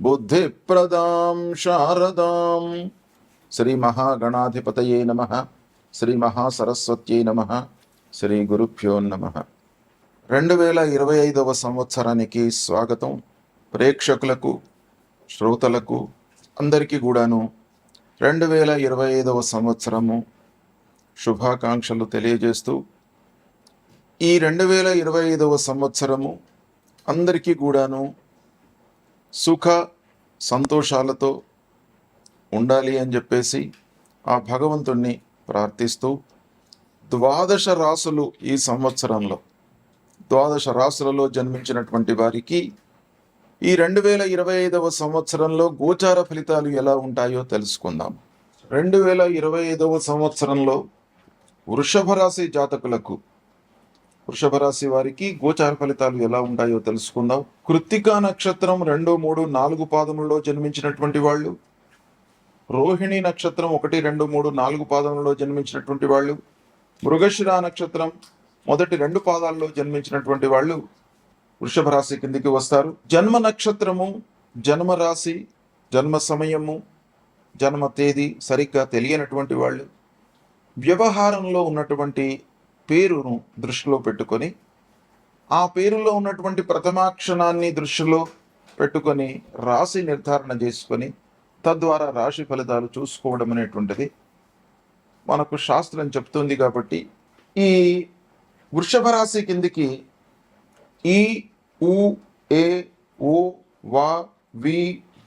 బుద్ధిప్రదాం శారదాం. శ్రీ మహాగణాధిపతయే నమ. శ్రీ మహాసరస్వత్యై నమ. శ్రీ గురుభ్యో నమ. రెండు వేల ఇరవై ఐదవ సంవత్సరానికి స్వాగతం ప్రేక్షకులకు శ్రోతలకు అందరికీ కూడాను. రెండు వేల ఇరవై ఐదవ సంవత్సరము శుభాకాంక్షలు తెలియజేస్తూ ఈ రెండు వేల ఇరవై ఐదవ సంవత్సరము అందరికీ కూడాను సుఖ సంతోషాలతో ఉండాలి అని చెప్పేసి ఆ భగవంతుణ్ణి ప్రార్థిస్తూ ద్వాదశ రాసులు ఈ సంవత్సరంలో ద్వాదశ రాసులలో జన్మించినటువంటి వారికి ఈ రెండు వేల ఇరవై ఐదవ సంవత్సరంలో గోచార ఫలితాలు ఎలా ఉంటాయో తెలుసుకుందాం. రెండు వేల ఇరవై ఐదవ సంవత్సరంలో వృషభ రాశి జాతకులకు వృషభ రాశి వారికి గోచార ఫలితాలు ఎలా ఉంటాయో తెలుసుకుందాం. కృత్తికా నక్షత్రం రెండు మూడు నాలుగు పాదములలో జన్మించినటువంటి వాళ్ళు. రోహిణి నక్షత్రం ఒకటి రెండు మూడు నాలుగు పాదములలో జన్మించినటువంటి వాళ్ళు. మృగశిర నక్షత్రం మొదటి రెండు పాదాల్లో జన్మించినటువంటి వాళ్ళు వృషభ రాశి కిందికి వస్తారు. జన్మ నక్షత్రము జన్మ రాశి జన్మ సమయము జన్మ తేదీ సరిగ్గా తెలియనటువంటి వాళ్ళు. వ్యవహారంలో ఉన్నటువంటి పేరును దృష్టిలో పెట్టుకొని ఆ పేరులో ఉన్నటువంటి ప్రథమాక్షణాన్ని దృష్టిలో పెట్టుకొని రాశి నిర్ధారణ చేసుకొని తద్వారా రాశి ఫలితాలు చూసుకోవడం అనేటువంటిది మనకు శాస్త్రం చెప్తుంది కాబట్టి ఈ వృషభ రాశి కిందికి ఈ ఉ ఏ ఓ వా వి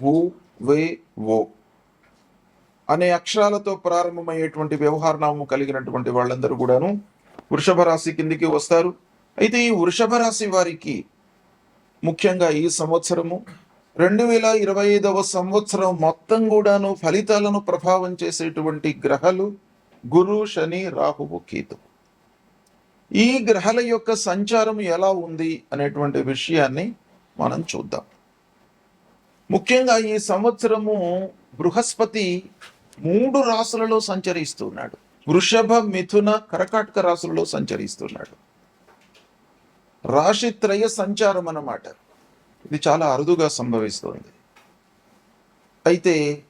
వు వే ఓ అనే అక్షరాలతో ప్రారంభమయ్యేటువంటి వ్యవహారనామం కలిగినటువంటి వాళ్ళందరూ కూడాను వృషభ రాశి కిందికి వస్తారు. అయితే ఈ వృషభ రాశి వారికి ముఖ్యంగా ఈ సంవత్సరము రెండు వేల ఇరవై ఐదవ సంవత్సరం మొత్తం కూడాను ఫలితాలను ప్రభావం చేసేటువంటి గ్రహాలు గురు శని రాహువు కేతు. ఈ గ్రహాల యొక్క సంచారం ఎలా ఉంది అనేటువంటి విషయాన్ని మనం చూద్దాం. ముఖ్యంగా ఈ సంవత్సరము బృహస్పతి మూడు రాసులలో సంచరిస్తున్నాడు. వృషభ మిథున కరకాటక రాశుల్లో సంచరిస్తున్నాడు. రాశిత్రయ సంచారం అన్నమాట. ఇది చాలా అరుదుగా సంభవిస్తుంది. అయితే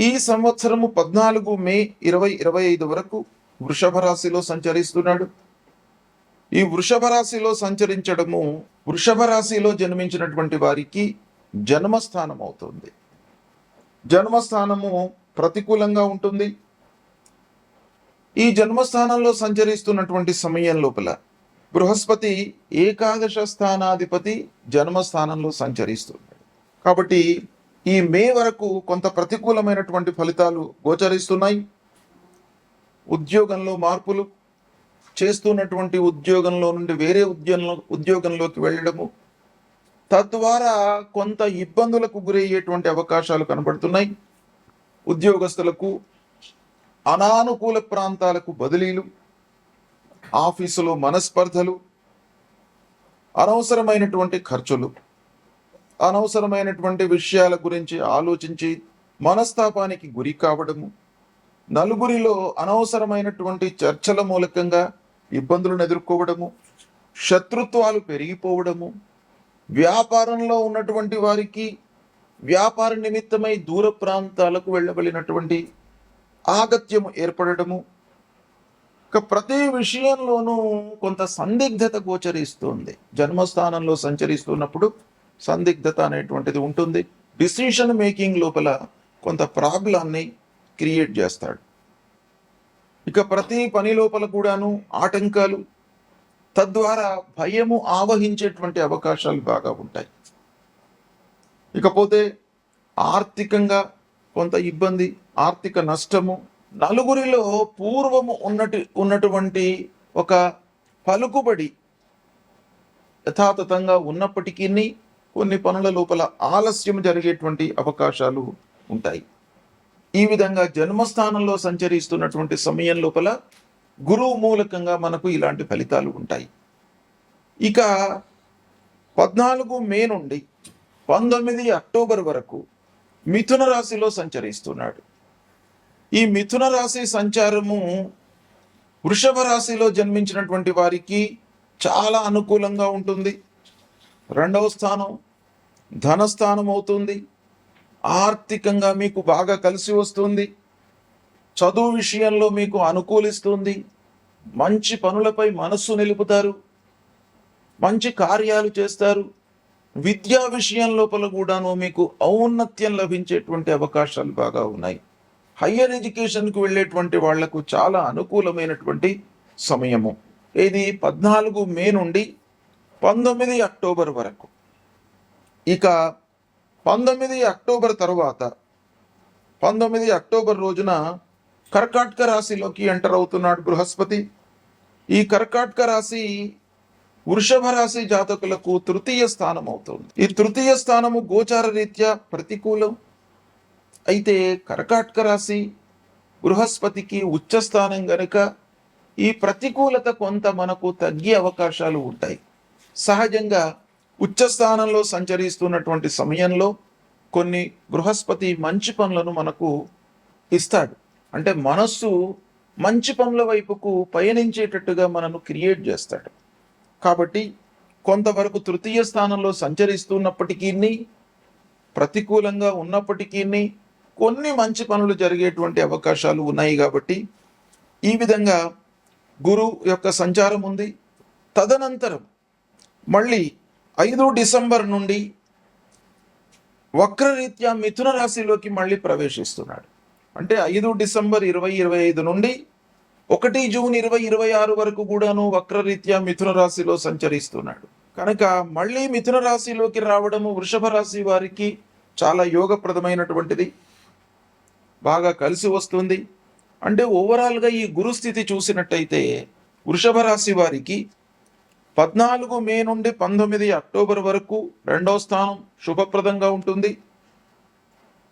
ఈ సంవత్సరము పద్నాలుగు మే ఇరవై ఇరవై ఐదు వరకు వృషభ రాశిలో సంచరిస్తున్నాడు. ఈ వృషభ రాశిలో సంచరించడము వృషభ రాశిలో జన్మించినటువంటి వారికి జన్మస్థానం అవుతుంది. జన్మస్థానము ప్రతికూలంగా ఉంటుంది. ఈ జన్మస్థానంలో సంచరిస్తున్నటువంటి సమయం లోపల బృహస్పతి ఏకాదశ స్థానాధిపతి జన్మస్థానంలో సంచరిస్తున్నాడు. కాబట్టి ఈ మే వరకు కొంత ప్రతికూలమైనటువంటి ఫలితాలు గోచరిస్తున్నాయి. ఉద్యోగంలో మార్పులు చేస్తున్నటువంటి ఉద్యోగంలో నుండి వేరే ఉద్యోగంలో ఉద్యోగంలోకి వెళ్ళడము తద్వారా కొంత ఇబ్బందులకు గురయ్యేటువంటి అవకాశాలు కనబడుతున్నాయి. ఉద్యోగస్తులకు అనానుకూల ప్రాంతాలకు బదిలీలు ఆఫీసులో మనస్పర్ధలు అనవసరమైనటువంటి ఖర్చులు అనవసరమైనటువంటి విషయాల గురించి ఆలోచించి మనస్తాపానికి గురి కావడము నలుగురిలో అనవసరమైనటువంటి చర్చల మూలకంగా ఇబ్బందులను ఎదుర్కోవడము శత్రుత్వాలు పెరిగిపోవడము వ్యాపారంలో ఉన్నటువంటి వారికి వ్యాపార నిమిత్తమై దూర ప్రాంతాలకు వెళ్ళబడినటువంటి ఆగత్యము ఏర్పడటము. ఇక ప్రతి విషయంలోనూ కొంత సందిగ్ధత గోచరిస్తుంది. జన్మస్థానంలో సంచరిస్తున్నప్పుడు సందిగ్ధత అనేటువంటిది ఉంటుంది. డిసిషన్ మేకింగ్ లోపల కొంత ప్రాబ్లాన్ని క్రియేట్ చేస్తాడు. ఇక ప్రతి పని లోపల కూడాను ఆటంకాలు తద్వారా భయము ఆవహించేటువంటి అవకాశాలు బాగా ఉంటాయి. ఇకపోతే ఆర్థికంగా కొంత ఇబ్బంది ఆర్థిక నష్టము నలుగురిలో పూర్వము ఉన్నటి ఉన్నటువంటి ఒక పలుకుబడి యథాతథంగా ఉన్నప్పటికీ కొన్ని పనుల లోపల ఆలస్యం జరిగేటువంటి అవకాశాలు ఉంటాయి. ఈ విధంగా జన్మస్థానంలో సంచరిస్తున్నటువంటి సమయం లోపల గురువు మూలకంగా మనకు ఇలాంటి ఫలితాలు ఉంటాయి. ఇక పద్నాలుగు మే నుండి పంతొమ్మిది అక్టోబర్ వరకు మిథున రాశిలో సంచరిస్తున్నాడు. ఈ మిథున రాశి సంచారము వృషభ రాశిలో జన్మించినటువంటి వారికి చాలా అనుకూలంగా ఉంటుంది. రెండవ స్థానం ధనస్థానం అవుతుంది. ఆర్థికంగా మీకు బాగా కలిసి వస్తుంది. చదువు విషయంలో మీకు అనుకూలిస్తుంది. మంచి పనులపై మనస్సు నిలుపుతారు. మంచి కార్యాలు చేస్తారు. విద్యా విషయం లోపల కూడాను మీకు ఔన్నత్యం లభించేటువంటి అవకాశాలు బాగా ఉన్నాయి. హయ్యర్ ఎడ్యుకేషన్కు వెళ్ళేటువంటి వాళ్ళకు చాలా అనుకూలమైనటువంటి సమయము. ఇది పద్నాలుగు మే నుండి పంతొమ్మిది అక్టోబర్ వరకు. ఇక పంతొమ్మిది అక్టోబర్ తర్వాత పంతొమ్మిది అక్టోబర్ రోజున కర్కాటక రాశిలోకి ఎంటర్ అవుతున్నాడు బృహస్పతి. ఈ కర్కాటక రాశి వృషభ రాశి జాతకులకు తృతీయ స్థానం అవుతుంది ఈ తృతీయ స్థానము గోచార రీత్యా ప్రతికూలం. అయితే కర్కాటక రాశి బృహస్పతికి ఉచ్చస్థానం గనుక ఈ ప్రతికూలత కొంత మనకు తగ్గే అవకాశాలు ఉంటాయి. సహజంగా ఉచ్చస్థానంలో సంచరిస్తున్నటువంటి సమయంలో కొన్ని బృహస్పతి మంచి పనులను మనకు ఇస్తాడు. అంటే మనస్సు మంచి పనుల వైపుకు పయనించేటట్టుగా మనను క్రియేట్ చేస్తాడు. కాబట్టి కొంతవరకు తృతీయ స్థానంలో సంచరిస్తున్నప్పటికీ ప్రతికూలంగా ఉన్నప్పటికీ కొన్ని మంచి పనులు జరిగేటువంటి అవకాశాలు ఉన్నాయి కాబట్టి ఈ విధంగా గురు యొక్క సంచారం ఉంది. తదనంతరం మళ్ళీ ఐదు డిసెంబర్ నుండి వక్రరీత్యా మిథున రాశిలోకి మళ్ళీ ప్రవేశిస్తున్నాడు. అంటే ఐదు డిసెంబర్ ఇరవై ఇరవై ఐదు నుండి ఒకటి జూన్ ఇరవై ఇరవై ఆరు వరకు కూడాను వక్రరీత్యా మిథున రాశిలో సంచరిస్తున్నాడు. కనుక మళ్ళీ మిథున రాశిలోకి రావడము వృషభ రాశి వారికి చాలా యోగప్రదమైనటువంటిది. బాగా కలిసి వస్తుంది. అంటే ఓవరాల్గా ఈ గురుస్థితి చూసినట్టయితే వృషభ రాశి వారికి పద్నాలుగు మే నుండి పంతొమ్మిది అక్టోబర్ వరకు రెండవ స్థానం శుభప్రదంగా ఉంటుంది.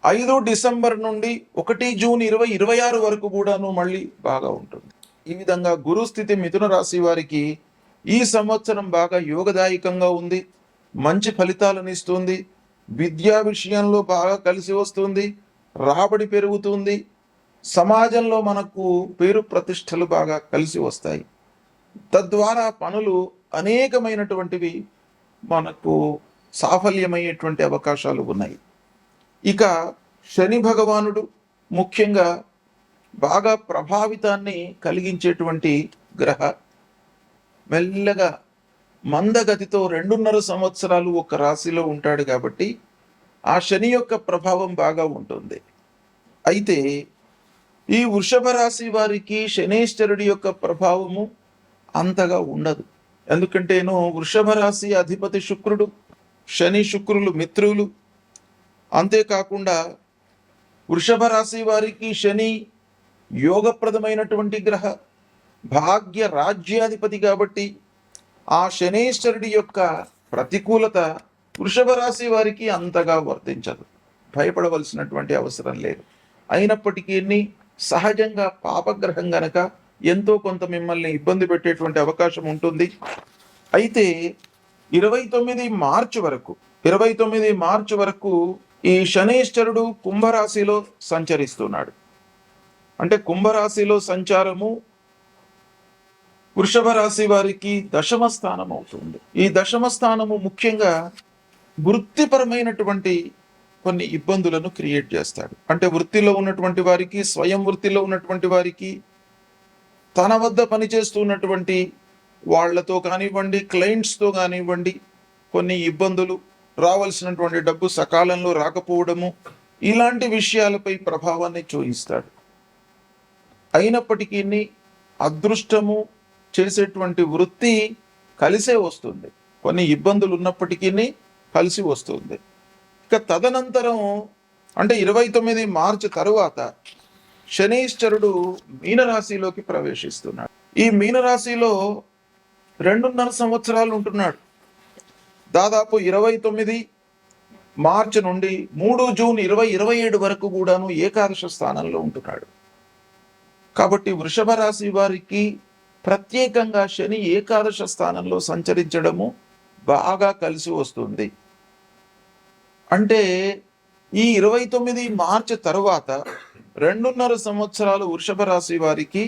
ఐదు డిసెంబర్ నుండి ఒకటి జూన్ ఇరవై ఇరవై ఆరు వరకు కూడాను మళ్ళీ బాగా ఉంటుంది. ఈ విధంగా గురు స్థితి మిథున రాశి వారికి ఈ సంవత్సరం బాగా యోగదాయకంగా ఉంది. మంచి ఫలితాలను ఇస్తుంది. విద్యా విషయంలో బాగా కలిసి వస్తుంది. రాబడి పెరుగుతుంది. సమాజంలో మనకు పేరు ప్రతిష్టలు బాగా కలిసి వస్తాయి. తద్వారా పనులు అనేకమైనటువంటివి మనకు సాఫల్యమయ్యేటువంటి అవకాశాలు ఉన్నాయి. ఇక శని భగవానుడు ముఖ్యంగా బాగా ప్రభావితాన్ని కలిగించేటువంటి గ్రహ. మెల్లగా మందగతితో రెండున్నర సంవత్సరాలు ఒక రాశిలో ఉంటాడు కాబట్టి ఆ శని యొక్క ప్రభావం బాగా ఉంటుంది. అయితే ఈ వృషభ రాశి వారికి శనేశ్వరుడి యొక్క ప్రభావము అంతగా ఉండదు. ఎందుకంటేను వృషభ రాశి అధిపతి శుక్రుడు శని శుక్రులు మిత్రులు. అంతేకాకుండా వృషభ రాశి వారికి శని యోగప్రదమైనటువంటి గ్రహ భాగ్య రాజ్యాధిపతి కాబట్టి ఆ శనేశ్వరుడి యొక్క ప్రతికూలత వృషభ రాశి వారికి అంతగా వర్తించదు. భయపడవలసినటువంటి అవసరం లేదు. అయినప్పటికీ సహజంగా పాపగ్రహం గనక ఎంతో కొంత మిమ్మల్ని ఇబ్బంది పెట్టేటువంటి అవకాశం ఉంటుంది. అయితే ఇరవై తొమ్మిది మార్చి వరకు ఇరవై తొమ్మిది మార్చి వరకు ఈ శనేశ్వరుడు కుంభరాశిలో సంచరిస్తున్నాడు. అంటే కుంభరాశిలో సంచారము వృషభ రాశి వారికి దశమ స్థానం అవుతుంది ఈ దశమ స్థానము ముఖ్యంగా వృత్తిపరమైనటువంటి కొన్ని ఇబ్బందులను క్రియేట్ చేస్తాడు. అంటే వృత్తిలో ఉన్నటువంటి వారికి స్వయం వృత్తిలో ఉన్నటువంటి వారికి తన వద్ద పనిచేస్తున్నటువంటి వాళ్ళతో కానివ్వండి క్లయింట్స్తో కానివ్వండి కొన్ని ఇబ్బందులు రావాల్సినటువంటి డబ్బు సకాలంలో రాకపోవడము ఇలాంటి విషయాలపై ప్రభావాన్ని చూయిస్తాడు. అయినప్పటికీ అదృష్టము చేసేటువంటి వృత్తి కలిసే వస్తుంది. కొన్ని ఇబ్బందులు ఉన్నప్పటికీ కలిసి వస్తుంది. ఇక తదనంతరం అంటే ఇరవై తొమ్మిది మార్చి తరువాత శనీశ్వరుడు మీనరాశిలోకి ప్రవేశిస్తున్నాడు. ఈ మీనరాశిలో రెండున్నర సంవత్సరాలు ఉంటున్నాడు. దాదాపు ఇరవై తొమ్మిది మార్చి నుండి మూడు జూన్ ఇరవై ఇరవై ఏడు వరకు కూడాను ఏకాదశ స్థానంలో ఉంటున్నాడు. కాబట్టి వృషభ రాశి వారికి ప్రత్యేకంగా శని ఏకాదశ స్థానంలో సంచరించడము బాగా కలిసి వస్తుంది. అంటే ఈ ఇరవై తొమ్మిది మార్చి తర్వాత రెండున్నర సంవత్సరాలు వృషభ రాశి వారికి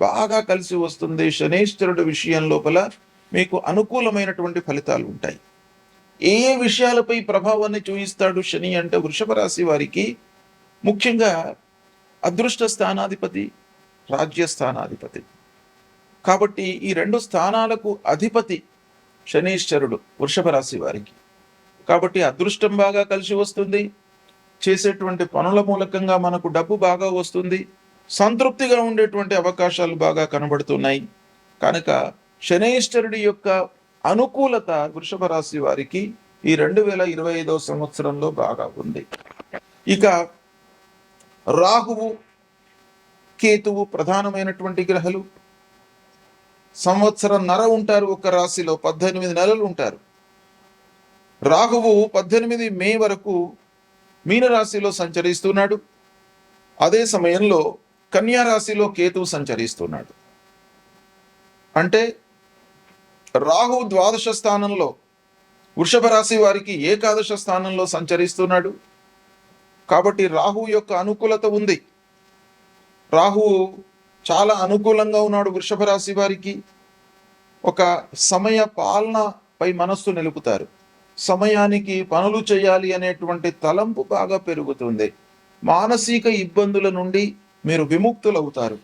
బాగా కలిసి వస్తుంది శనేశ్వరుడు విషయం లోపల మీకు అనుకూలమైనటువంటి ఫలితాలు ఉంటాయి. ఏ ఏ విషయాలపై ప్రభావాన్ని చూపిస్తాడు శని అంటే వృషభ రాశి వారికి ముఖ్యంగా అదృష్ట స్థానాధిపతి రాజ్య స్థానాధిపతి. కాబట్టి ఈ రెండు స్థానాలకు అధిపతి శనీశ్వరుడు వృషభ రాశి వారికి. కాబట్టి అదృష్టం బాగా కలిసి వస్తుంది. చేసేటువంటి పనుల మూలకంగా మనకు డబ్బు బాగా వస్తుంది. సంతృప్తిగా ఉండేటువంటి అవకాశాలు బాగా కనబడుతున్నాయి. కనుక శనైశ్వరుడి యొక్క అనుకూలత వృషభ రాశి వారికి ఈ రెండు వేల ఇరవై ఐదవ సంవత్సరంలో బాగా ఉంది. ఇక రాహువు కేతువు ప్రధానమైనటువంటి గ్రహాలు. సంవత్సరం నర ఉంటారు ఒక రాశిలో పద్దెనిమిది నెలలు ఉంటారు. రాహువు పద్దెనిమిది మే వరకు మీనరాశిలో సంచరిస్తున్నాడు. అదే సమయంలో కన్యా రాశిలో కేతువు సంచరిస్తున్నాడు. అంటే రాహు ద్వాదశ స్థానంలో వృషభ రాశి వారికి ఏకాదశ స్థానంలో సంచరిస్తున్నాడు. కాబట్టి రాహు యొక్క అనుకూలత ఉంది. రాహు చాలా అనుకూలంగా ఉన్నాడు వృషభ రాశి వారికి. ఒక సమయ పాలనపై మనస్సు నిలుపుతారు. సమయానికి పనులు చేయాలి అనేటువంటి తలంపు బాగా పెరుగుతుంది. మానసిక ఇబ్బందుల నుండి మీరు విముక్తులవుతారు.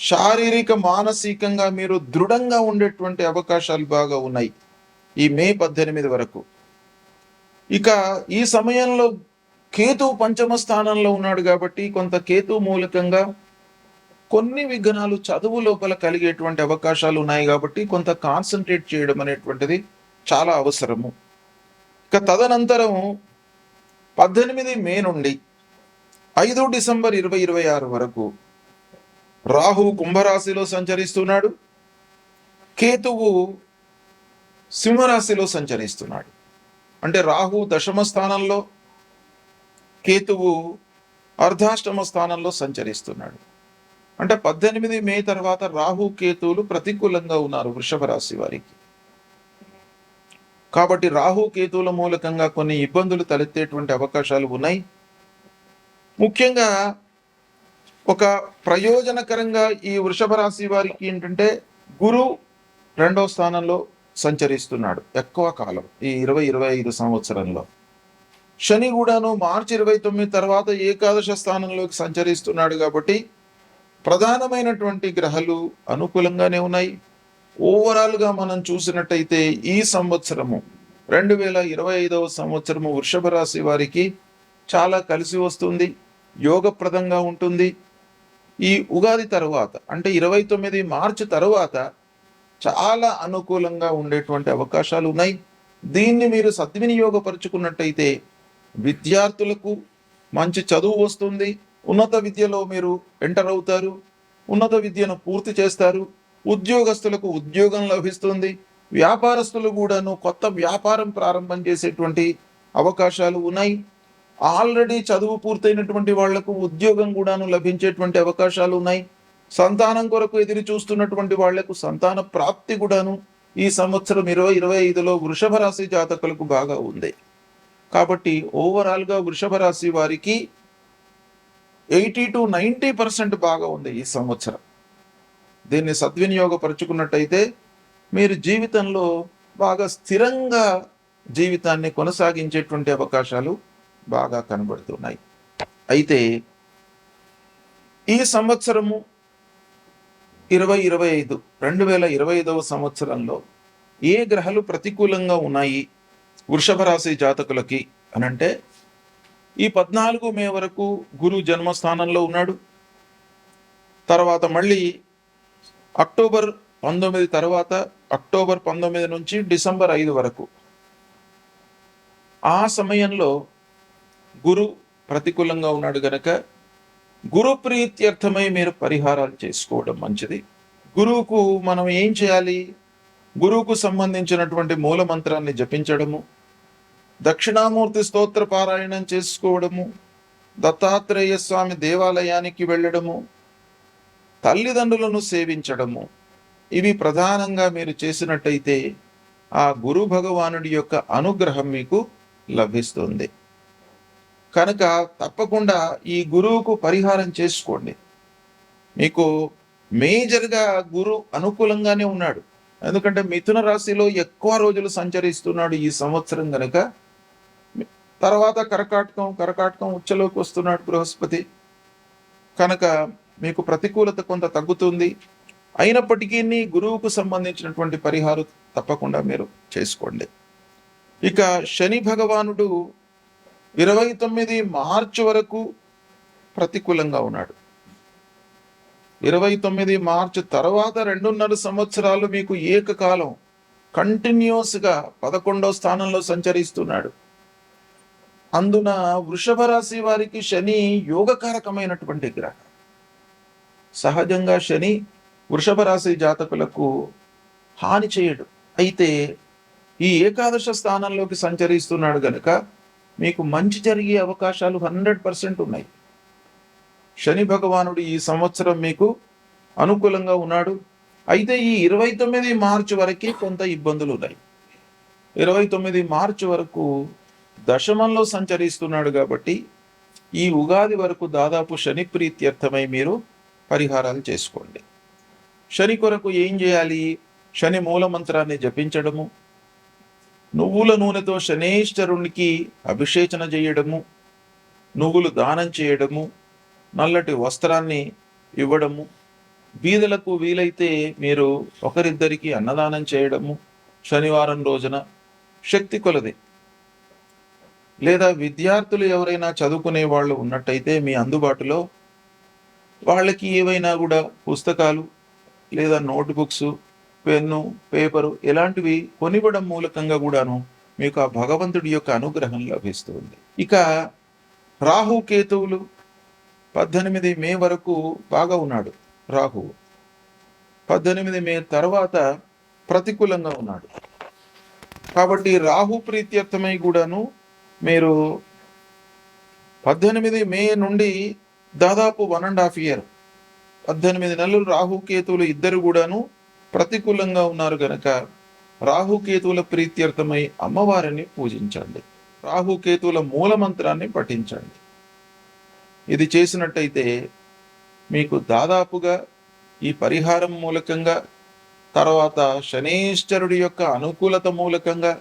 శారీరక మానసికంగా మీరు దృఢంగా ఉండేటువంటి అవకాశాలు బాగా ఉన్నాయి. ఈ మే పద్దెనిమిది వరకు. ఇక ఈ సమయంలో కేతు పంచమ స్థానంలో ఉన్నాడు కాబట్టి కొంత కేతు మూలకంగా కొన్ని విఘ్నాలు చదువు లోపల కలిగేటువంటి అవకాశాలు ఉన్నాయి కాబట్టి కొంత కాన్సన్ట్రేట్ చేయడం అనేటువంటిది చాలా అవసరము. ఇక తదనంతరం పద్దెనిమిది మే నుండి ఐదు డిసెంబర్ ఇరవై ఇరవై ఆరు వరకు రాహు కుంభరాశిలో సంచరిస్తున్నాడు. కేతువు సింహరాశిలో సంచరిస్తున్నాడు. అంటే రాహు దశమ స్థానంలో కేతువు అర్ధాష్టమ స్థానంలో సంచరిస్తున్నాడు. అంటే పద్దెనిమిది మే తర్వాత రాహు కేతువులు ప్రతికూలంగా ఉన్నారు వృషభ రాశి వారికి. కాబట్టి రాహు కేతువుల మూలకంగా కొన్ని ఇబ్బందులు తలెత్తేటువంటి అవకాశాలు ఉన్నాయి. ముఖ్యంగా ఒక ప్రయోజనకరంగా ఈ వృషభ రాశి వారికి ఏంటంటే గురు రెండవ స్థానంలో సంచరిస్తున్నాడు ఎక్కువ కాలం ఈ ఇరవై ఇరవై ఐదు సంవత్సరంలో. శని కూడాను మార్చి ఇరవై తొమ్మిది తర్వాత ఏకాదశ స్థానంలోకి సంచరిస్తున్నాడు కాబట్టి ప్రధానమైనటువంటి గ్రహాలు అనుకూలంగానే ఉన్నాయి. ఓవరాల్గా మనం చూసినట్టయితే ఈ సంవత్సరము రెండు వేల ఇరవై ఐదవ సంవత్సరము వృషభ రాశి వారికి చాలా కలిసి వస్తుంది యోగప్రదంగా ఉంటుంది. ఈ ఉగాది తర్వాత అంటే ఇరవై తొమ్మిది మార్చి తర్వాత చాలా అనుకూలంగా ఉండేటువంటి అవకాశాలు ఉన్నాయి. దీన్ని మీరు సద్వినియోగపరుచుకున్నట్టయితే విద్యార్థులకు మంచి చదువు వస్తుంది. ఉన్నత విద్యలో మీరు ఎంటర్ అవుతారు. ఉన్నత విద్యను పూర్తి చేస్తారు. ఉద్యోగస్తులకు ఉద్యోగం లభిస్తుంది. వ్యాపారస్తులు కూడాను కొత్త వ్యాపారం ప్రారంభం చేసేటువంటి అవకాశాలు ఉన్నాయి. ఆల్రెడీ చదువు పూర్తయినటువంటి వాళ్ళకు ఉద్యోగం కూడాను లభించేటువంటి అవకాశాలు ఉన్నాయి. సంతానం కొరకు ఎదురు చూస్తున్నటువంటి వాళ్ళకు సంతాన ప్రాప్తి కూడాను ఈ సంవత్సరం ఇరవై ఇరవై ఐదులో వృషభ రాశి జాతకులకు బాగా ఉంది. కాబట్టి ఓవరాల్గా వృషభ రాశి వారికి ఎయిటీ టు నైంటీ పర్సెంట్ బాగా ఉంది ఈ సంవత్సరం. దీన్ని సద్వినియోగపరుచుకున్నట్టయితే మీరు జీవితంలో బాగా స్థిరంగా జీవితాన్ని కొనసాగించేటువంటి అవకాశాలు బాగా కనబడుతున్నాయి. అయితే ఈ సంవత్సరము ఇరవై ఇరవై ఐదు రెండు వేల ఇరవై ఐదవ సంవత్సరంలో ఏ గ్రహాలు ప్రతికూలంగా ఉన్నాయి వృషభ రాశి జాతకులకి అనంటే ఈ పద్నాలుగు మే వరకు గురు జన్మస్థానంలో ఉన్నాడు. తర్వాత మళ్ళీ అక్టోబర్ పంతొమ్మిది తర్వాత అక్టోబర్ పంతొమ్మిది నుంచి డిసెంబర్ ఐదు వరకు. ఆ సమయంలో గురు ప్రతికూలంగా ఉన్నాడు గనక గురు ప్రీత్యర్థమై మీరు పరిహారాలు చేసుకోవడం మంచిది. గురువుకు మనం ఏం చేయాలి? గురువుకు సంబంధించినటువంటి మూల మంత్రాన్ని జపించడము దక్షిణామూర్తి స్తోత్ర పారాయణం చేసుకోవడము దత్తాత్రేయ స్వామి దేవాలయానికి వెళ్ళడము తల్లిదండ్రులను సేవించడము. ఇవి ప్రధానంగా మీరు చేసినట్టయితే ఆ గురు భగవానుడి యొక్క అనుగ్రహం మీకు లభిస్తుంది. కనుక తప్పకుండా ఈ గురువుకు పరిహారం చేసుకోండి. మీకు మేజర్గా గురు అనుకూలంగానే ఉన్నాడు. ఎందుకంటే మిథున రాశిలో ఎక్కువ రోజులు సంచరిస్తున్నాడు ఈ సంవత్సరం కనుక తర్వాత కరకాటకం కరకాటకం ఉచ్చలోకి వస్తున్నాడు బృహస్పతి. కనుక మీకు ప్రతికూలత కొంత తగ్గుతుంది. అయినప్పటికీ గురువుకు సంబంధించినటువంటి పరిహారం తప్పకుండా మీరు చేసుకోండి. ఇక శని భగవానుడు ఇరవై తొమ్మిది మార్చి వరకు ప్రతికూలంగా ఉన్నాడు. ఇరవై తొమ్మిది మార్చి తర్వాత రెండున్నర సంవత్సరాలు మీకు ఏకకాలం కంటిన్యూస్గా పదకొండో స్థానంలో సంచరిస్తున్నాడు. అందున వృషభ రాశి వారికి శని యోగకారకమైనటువంటి గ్రహం. సహజంగా శని వృషభ రాశి జాతకులకు హాని చేయడు. అయితే ఈ ఏకాదశ స్థానంలోకి సంచరిస్తున్నాడు గనుక మీకు మంచి జరిగే అవకాశాలు హండ్రెడ్ పర్సెంట్ ఉన్నాయి. శని భగవానుడు ఈ సంవత్సరం మీకు అనుకూలంగా ఉన్నాడు. అయితే ఈ ఇరవై తొమ్మిది మార్చి వరకే కొంత ఇబ్బందులు ఉన్నాయి. ఇరవై తొమ్మిది మార్చి వరకు దశమంలో సంచరిస్తున్నాడు కాబట్టి ఈ ఉగాది వరకు దాదాపు శని ప్రీత్యర్థమై మీరు పరిహారాలు చేసుకోండి. శని కొరకు ఏం చేయాలి? శని మూల మంత్రాన్ని జపించడము నువ్వుల నూనెతో శనేశ్వరునికి అభిషేచన చేయడము నువ్వులు దానం చేయడము నల్లటి వస్త్రాన్ని ఇవ్వడము బీదలకు వీలైతే మీరు ఒకరిద్దరికి అన్నదానం చేయడము శనివారం రోజున శక్తి కొలది. లేదా విద్యార్థులు ఎవరైనా చదువుకునే వాళ్ళు ఉన్నట్టయితే మీ అందుబాటులో వాళ్ళకి ఏవైనా కూడా పుస్తకాలు లేదా నోట్బుక్స్ పెన్ను పేపరు ఇలాంటివి కొనివ్వడం మూలకంగా కూడాను మీకు ఆ భగవంతుడి యొక్క అనుగ్రహం లభిస్తుంది. ఇక రాహు కేతువులు పద్దెనిమిది మే వరకు బాగా ఉన్నాడు రాహు. పద్దెనిమిది మే తర్వాత ప్రతికూలంగా ఉన్నాడు. కాబట్టి రాహు ప్రీత్యర్థమై కూడాను మీరు పద్దెనిమిది మే నుండి దాదాపు వన్ అండ్ హాఫ్ ఇయర్ పద్దెనిమిది నెలలు రాహుకేతువులు ఇద్దరు కూడాను ప్రతికూలంగా ఉన్నారు గనక రాహుకేతువుల ప్రీత్యర్థమై అమ్మవారిని పూజించండి. రాహుకేతువుల మూల మంత్రాన్ని పఠించండి. ఇది చేసినట్టయితే మీకు దాదాపుగా ఈ పరిహారం మూలకంగా తర్వాత శనేశ్వరుడి యొక్క అనుకూలత మూలకంగా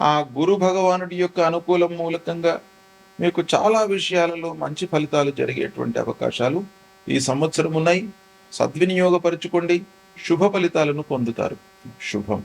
ఆ గురు భగవానుడి యొక్క అనుకూలం మూలకంగా మీకు చాలా విషయాలలో మంచి ఫలితాలు జరిగేటువంటి అవకాశాలు ఈ సంవత్సరం ఉన్నాయి. సద్వినియోగపరుచుకోండి. శుభ ఫలితాలను పొందుతారు. శుభం.